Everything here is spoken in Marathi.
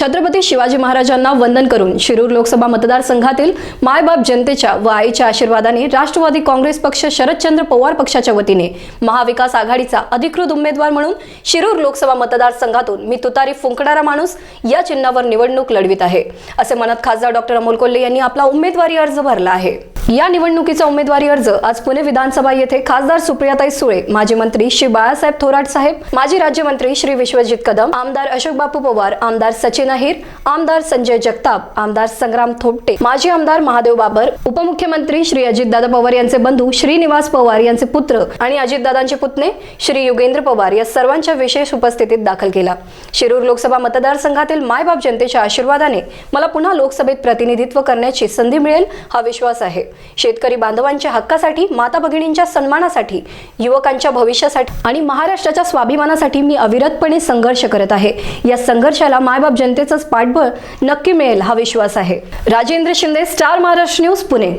छत्रपती शिवाजी महाराजांना वंदन करून शिरूर लोकसभा मतदारसंघातील मायबाप जनतेच्या व आईच्या आशीर्वादाने राष्ट्रवादी काँग्रेस पक्ष शरदचंद्र पवार पक्षाच्या वतीने महाविकास आघाडीचा अधिकृत उमेदवार म्हणून शिरूर लोकसभा मतदारसंघातून मी तुतारी फुंकणारा माणूस या चिन्हावर निवडणूक लढवित आहे. असे म्हणत खासदार डॉक्टर अमोल कोल्हे यांनी आपला उमेदवारी अर्ज भरला आहे. या निवडणुकीचा उमेदवारी अर्ज आज पुणे विधानसभा येथे खासदार सुप्रियाताई सुळे माजी मंत्री श्री बाळासाहेब थोराट साहेब माजी राज्यमंत्री श्री विश्वजित कदम आमदार अशोक बापू पवार आमदार सचिन अहिर आमदार संजय जगताप आमदार संग्राम थोपटे माजी आमदार महादेव बाबर उपमुख्यमंत्री श्री अजितदादा पवार यांचे बंधू श्रीनिवास पवार यांचे पुत्र आणि अजितदादांचे पुतणे श्री युगेंद्र पवार या सर्वांच्या विशेष उपस्थितीत दाखल केला. शिरूर लोकसभा मतदारसंघातील मायबाप जनतेच्या आशीर्वादाने मला पुन्हा लोकसभेत प्रतिनिधित्व करण्याची संधी मिळेल हा विश्वास आहे. शेतकरी बांधवांच्या हक्कासाठी माता भगिनींच्या सन्मानासाठी युवकांच्या भविष्यासाठी आणि महाराष्ट्राच्या स्वाभिमानासाठी मी अविरतपणे संघर्ष करत आहे. या संघर्षाला मायबाप जनतेचंच पाठबळ नक्की मिळेल हा विश्वास आहे. Rajendra Shinde Star Maharashtra news Pune.